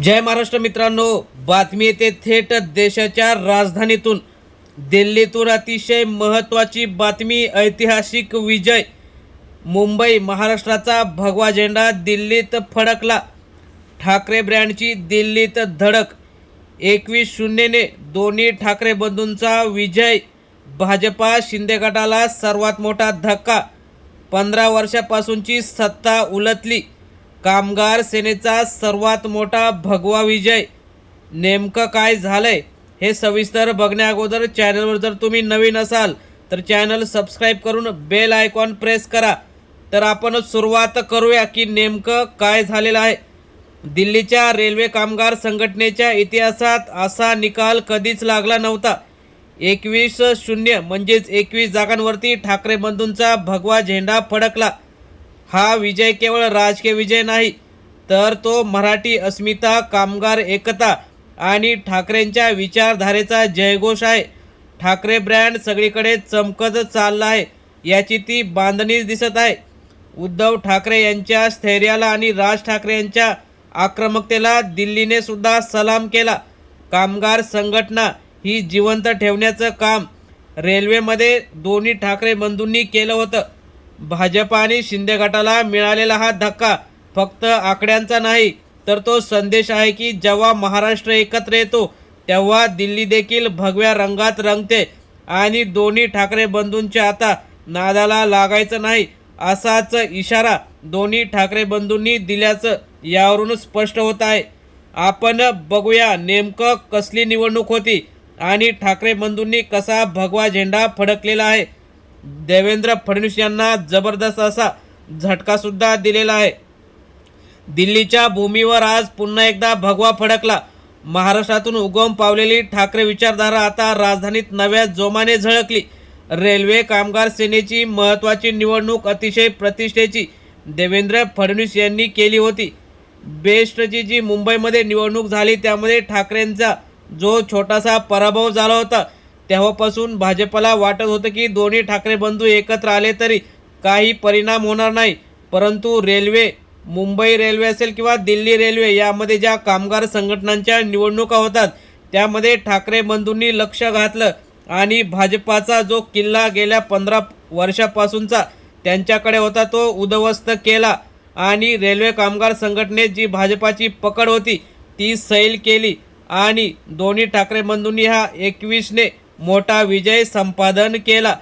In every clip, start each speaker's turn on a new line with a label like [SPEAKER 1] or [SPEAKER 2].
[SPEAKER 1] जय महाराष्ट्र मित्रांनो बातमी येते थेट देशाच्या राजधानीतून. दिल्लीतून अतिशय महत्त्वाची बातमी ऐतिहासिक विजय. मुंबई महाराष्ट्राचा भगवा झेंडा दिल्लीत फडकला. ठाकरे ब्रँडची दिल्लीत धडक. एकवीस शून्यने दोन्ही ठाकरे बंधूंचा विजय. भाजपा शिंदे गटाला सर्वात मोठा धक्का. पंधरा वर्षापासूनची सत्ता उलटली. कामगार सेनेचा सर्वात मोठा भगवा विजय. नेमकं काय झालंय हे सविस्तर बघण्या अगोदर चॅनलवर जर तुम्ही नवीन असाल तर चॅनल सबस्क्राईब करून बेल आयकॉन प्रेस करा. तर आपण सुरुवात करूया की नेमकं काय झालेलं आहे. दिल्लीच्या रेल्वे कामगार संघटनेच्या इतिहासात असा निकाल कधीच लागला नव्हता. एकवीस शून्य म्हणजेच एकवीस जागांवरती ठाकरे बंधूंचा भगवा झेंडा फडकला. हा विजय केवळ राजकीय विजय नाही तर तो मराठी अस्मिता कामगार एकता आणि ठाकरेंच्या विचारधारेचा जयघोष आहे. ठाकरे ब्रँड सगळीकडे चमकत चालला आहे याची ती बांधणीच दिसत आहे. उद्धव ठाकरे यांच्या स्थैर्याला आणि राज ठाकरे यांच्या आक्रमकतेला दिल्लीने सुद्धा सलाम केला. कामगार संघटना ही जिवंत ठेवण्याचं काम रेल्वेमध्ये दोन्ही ठाकरे बंधूंनी केलं होतं. भाजप आणि शिंदे गटाला मिळालेला हा धक्का फक्त आकड्यांचा नाही तर तो संदेश आहे की जेव्हा महाराष्ट्र एकत्र येतो तेव्हा दिल्ली देखील भगव्या रंगात रंगते आणि दोन्ही ठाकरे बंधूंच्या आता नादाला लागायचं नाही असाच इशारा दोन्ही ठाकरे बंधूंनी दिल्याचं यावरून स्पष्ट होत आहे. आपण बघूया नेमकं कसली निवडणूक होती आणि ठाकरे बंधूंनी कसा भगवा झेंडा फडकलेला आहे. देवेंद्र फडणवीस यांना जबरदस्त असा झटका सुद्धा दिलेला आहे. दिल्लीच्या भूमीवर आज पुन्हा एकदा भगवा फडकला. महाराष्ट्रातून उगम पावलेली ठाकरे विचारधारा आता राजधानीत नव्या जोमाने झळकली. रेल्वे कामगार सेनेची महत्त्वाची निवडणूक अतिशय प्रतिष्ठेची देवेंद्र फडणवीस यांनी केली होती. बेस्टची जी मुंबईमध्ये निवडणूक झाली त्यामध्ये ठाकरेंचा जो छोटासा पराभव झाला होता तेव्हापासून भाजपला वाटत होतं की दोन्ही ठाकरे बंधू एकत्र आले तरी काही परिणाम होणार नाही. परंतु रेल्वे मुंबई रेल्वे असेल किंवा दिल्ली रेल्वे यामध्ये ज्या कामगार संघटनांच्या निवडणुका होतात त्यामध्ये ठाकरे बंधूंनी लक्ष घातलं आणि भाजपाचा जो किल्ला गेल्या पंधरा वर्षापासूनचा त्यांच्याकडे होता तो उद्ध्वस्त केला आणि रेल्वे कामगार संघटनेत जी भाजपाची पकड होती ती सैल केली आणि दोन्ही ठाकरे बंधूंनी हा एकवीसने मोठा विजय संपादन केला.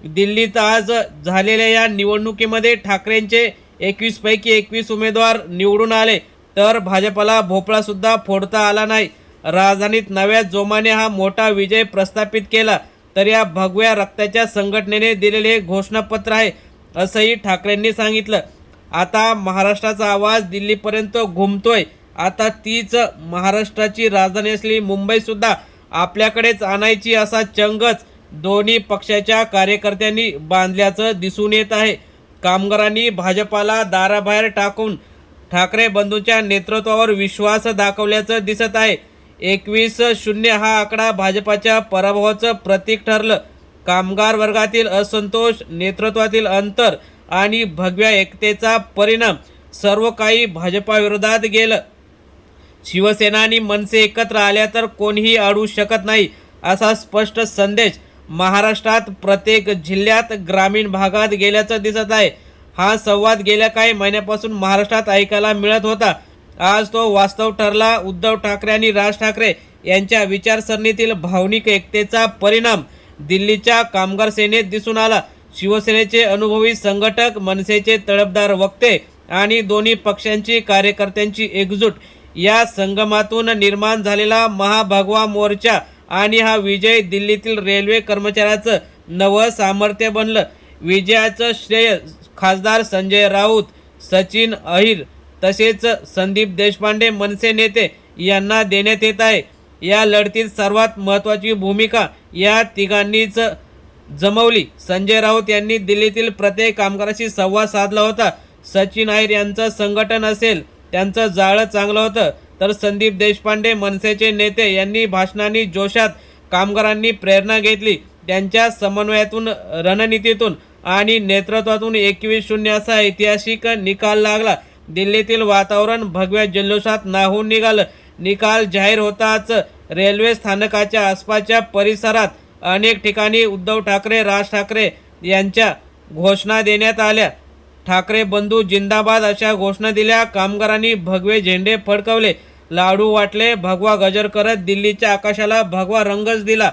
[SPEAKER 1] दिल्लीत आज झालेल्या या निवडणुकीमध्ये ठाकरेंचे एकवीसपैकी एकवीस उमेदवार निवडून आले. तर भाजपला भोपळासुद्धा फोडता आला नाही. राजधानीत नव्या जोमाने हा मोठा विजय प्रस्थापित केला. तर या भगव्या रक्ताच्या संघटनेने दिलेले हे घोषणापत्र आहे असंही ठाकरेंनी सांगितलं. आता महाराष्ट्राचा आवाज दिल्लीपर्यंत घुमतोय. आता तीच महाराष्ट्राची राजधानी असलेली मुंबईसुद्धा आपल्याकडेच आणायची असा चंगच दोन्ही पक्षाच्या कार्यकर्त्यांनी बांधल्याचं दिसून येत आहे. कामगारांनी भाजपाला दाराबाहेर टाकून ठाकरे बंधूंच्या नेतृत्वावर विश्वास दाखवल्याचं दिसत आहे. एकवीस शून्य हा आकडा भाजपाच्या पराभवाचं प्रतीक ठरलं. कामगार वर्गातील असंतोष नेतृत्वातील अंतर आणि भगव्या एकतेचा परिणाम सर्व काही भाजपाविरोधात गेलं. शिवसेना आणि मनसे एकत्र आल्या तर कोणीही अडवू शकत नाही असा स्पष्ट संदेश महाराष्ट्रात प्रत्येक जिल्ह्यात ग्रामीण भागात गेल्याचं दिसत आहे. हा संवाद गेल्या काही महिन्यापासून महाराष्ट्रात ऐकायला मिळत होता. आज तो वास्तव ठरला. उद्धव ठाकरे आणि राज ठाकरे यांच्या विचारसरणीतील भावनिक एकतेचा परिणाम दिल्लीच्या कामगार सेनेत दिसून आला. शिवसेनेचे अनुभवी संघटक मनसेचे तळपदार वक्ते आणि दोन्ही पक्षांची कार्यकर्त्यांची एकजूट या संगमातून निर्माण झालेला महाभगवा मोर्चा आणि हा विजय दिल्लीतील रेल्वे कर्मचाऱ्याचं नवं सामर्थ्य बनलं. विजयाचं श्रेय खासदार संजय राऊत सचिन अहिर तसेच संदीप देशपांडे मनसे नेते यांना देण्यात येत आहे. या लढतीत सर्वात महत्त्वाची भूमिका या तिघांनीच जमवली. संजय राऊत यांनी दिल्लीतील प्रत्येक कामगाराशी संवाद साधला होता. सचिन अहिर यांचं संघटन असेल त्यांचं जाळं चांगलं होतं. तर संदीप देशपांडे मनसेचे नेते यांनी भाषणांनी जोशात कामगारांनी प्रेरणा घेतली. त्यांच्या समन्वयातून रणनीतीतून आणि नेतृत्वातून एकवीस शून्य असा ऐतिहासिक निकाल लागला. दिल्लीतील वातावरण भगव्या जल्लोषात नाहून निघालं. निकाल जाहीर होताच रेल्वे स्थानकाच्या आसपासच्या परिसरात अनेक ठिकाणी उद्धव ठाकरे राज ठाकरे यांच्या घोषणा देण्यात आल्या. ठाकरे बंधू जिंदाबाद अशा घोषणा दिल्या. कामगारांनी भगवे झेंडे फडकवले. लाडू वाटले भगवा गजर करत दिल्लीच्या आकाशाला भगवा रंगच दिला.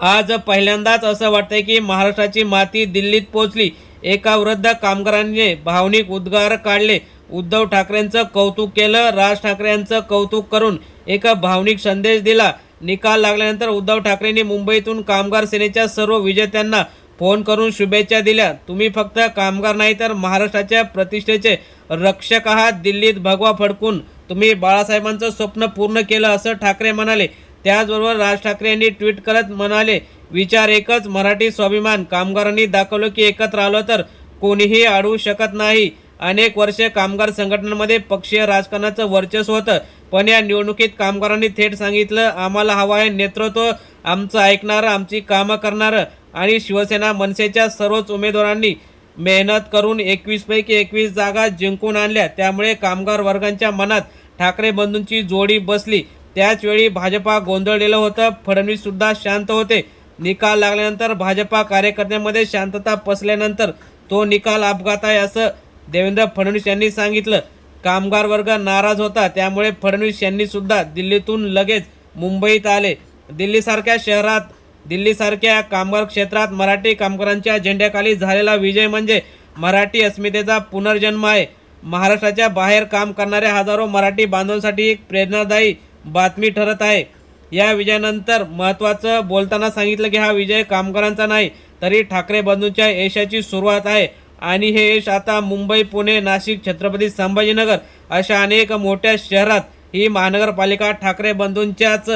[SPEAKER 1] आज पहिल्यांदाच असं वाटतंय की महाराष्ट्राची माती दिल्लीत पोहोचली एका वृद्ध कामगारांनी भावनिक उद्गार काढले. उद्धव ठाकरेंचं कौतुक केलं राज ठाकरे यांचं कौतुक करून एका भावनिक संदेश दिला. निकाल लागल्यानंतर उद्धव ठाकरेंनी मुंबईतून कामगार सेनेच्या सर्व विजेत्यांना फोन करून शुभेच्छा दिल्या. तुम्ही फक्त कामगार नाही तर महाराष्ट्राच्या प्रतिष्ठेचे रक्षक आहात. दिल्लीत भगवा फडकून तुम्ही बाळासाहेबांचं स्वप्न पूर्ण केलं असं ठाकरे म्हणाले. त्याचबरोबर राज ठाकरे यांनी ट्विट करत म्हणाले विचार एकच मराठी स्वाभिमान. कामगारांनी दाखवलं की एकत्र आलो तर कोणीही अडवू शकत नाही. अनेक वर्षे कामगार संघटनांमध्ये पक्षीय राजकारणाचं वर्चस्व होतं. पण या निवडणुकीत कामगारांनी थेट सांगितलं आम्हाला हवं आहे नेतृत्व. आमचं ऐकणारं आमची कामं करणारं. आणि शिवसेना मनसेच्या सर्वच उमेदवारांनी मेहनत करून एकवीसपैकी एकवीस जागा जिंकून आणल्या. त्यामुळे कामगार वर्गांच्या मनात ठाकरे बंधूंची जोडी बसली. त्याचवेळी भाजपा गोंधळलेलं होतं. फडणवीससुद्धा शांत होते. निकाल लागल्यानंतर भाजपा कार्यकर्त्यांमध्ये शांतता पसल्यानंतर तो निकाल अपघात आहे असं देवेंद्र फडणवीस यांनी सांगितलं. कामगार वर्ग नाराज होता. त्यामुळे फडणवीस यांनीसुद्धा दिल्लीतून लगेच मुंबईत आले. दिल्लीसारख्या शहरात दिल्लीसारख्या कामगार क्षेत्रात मराठी कामगारांच्या झेंड्याखाली झालेला विजय म्हणजे मराठी अस्मितेचा पुनर्जन्म आहे. महाराष्ट्राच्या बाहेर काम करणाऱ्या हजारो मराठी बांधवांसाठी एक प्रेरणादायी बातमी ठरत आहे. या विजयानंतर महत्त्वाचं बोलताना सांगितलं की हा विजय कामगारांचा नाही तरी ठाकरे बंधूंच्या यशाची सुरुवात आहे. आणि हे यश आता मुंबई पुणे नाशिक छत्रपती संभाजीनगर अशा अनेक मोठ्या शहरात ही महानगरपालिका ठाकरे बंधूंच्याच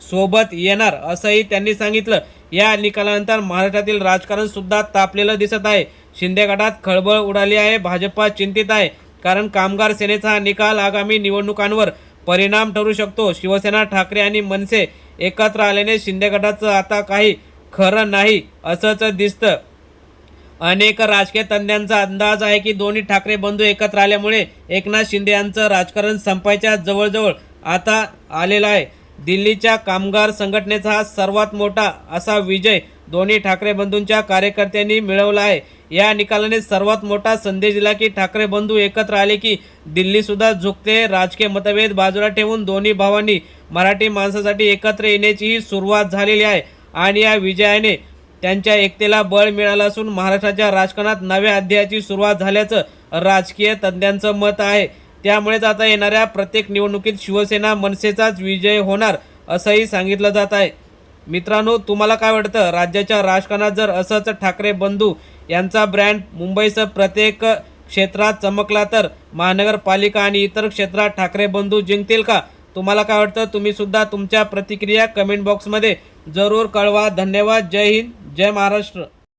[SPEAKER 1] सोबत येणार असंही त्यांनी सांगितलं. या निकालानंतर महाराष्ट्रातील राजकारण सुद्धा तापलेलं दिसत आहे. शिंदे गटात खळबळ उडाली आहे भाजपा चिंतित आहे कारण कामगार सेनेचा हा निकाल आगामी निवडणुकांवर परिणाम ठरू शकतो. शिवसेना ठाकरे आणि मनसे एकत्र आल्याने शिंदे गटाचं आता काही खरं नाही असंच दिसतं. अनेक राजकीय तज्ज्ञांचा अंदाज आहे की दोन्ही ठाकरे बंधू एकत्र आल्यामुळे एकनाथ शिंदे यांचं राजकारण संपायच्या जवळजवळ आता आलेलं आहे. दिल्लीच्या कामगार संघटनेचा हा सर्वात मोठा असा विजय दोन्ही ठाकरे बंधूंच्या कार्यकर्त्यांनी मिळवला आहे. या निकालाने सर्वात मोठा संदेश दिला की ठाकरे बंधू एकत्र आले की दिल्लीसुद्धा झुकते. राजकीय मतभेद बाजूला ठेवून दोन्ही भावांनी मराठी माणसासाठी एकत्र येण्याचीही सुरुवात झालेली आहे आणि या विजयाने त्यांच्या एकतेला बळ मिळालं असून महाराष्ट्राच्या राजकारणात नव्या अध्यायाची सुरुवात झाल्याचं राजकीय तज्ज्ञांचं मत आहे. त्यामुळेच आता येणाऱ्या प्रत्येक निवडणुकीत शिवसेना मनसेचाच विजय होणार असंही सांगितलं जात आहे. मित्रांनो तुम्हाला काय वाटतं? राज्याच्या राजकारणात जर असंच ठाकरे बंधू यांचा ब्रँड मुंबईसह प्रत्येक क्षेत्रात चमकला तर महानगरपालिका आणि इतर क्षेत्रात ठाकरे बंधू जिंकतील का? तुम्हाला काय वाटतं? तुम्ही सुद्धा तुमच्या प्रतिक्रिया कमेंट बॉक्समध्ये जरूर कळवा. धन्यवाद. जय हिंद. जय महाराष्ट्र.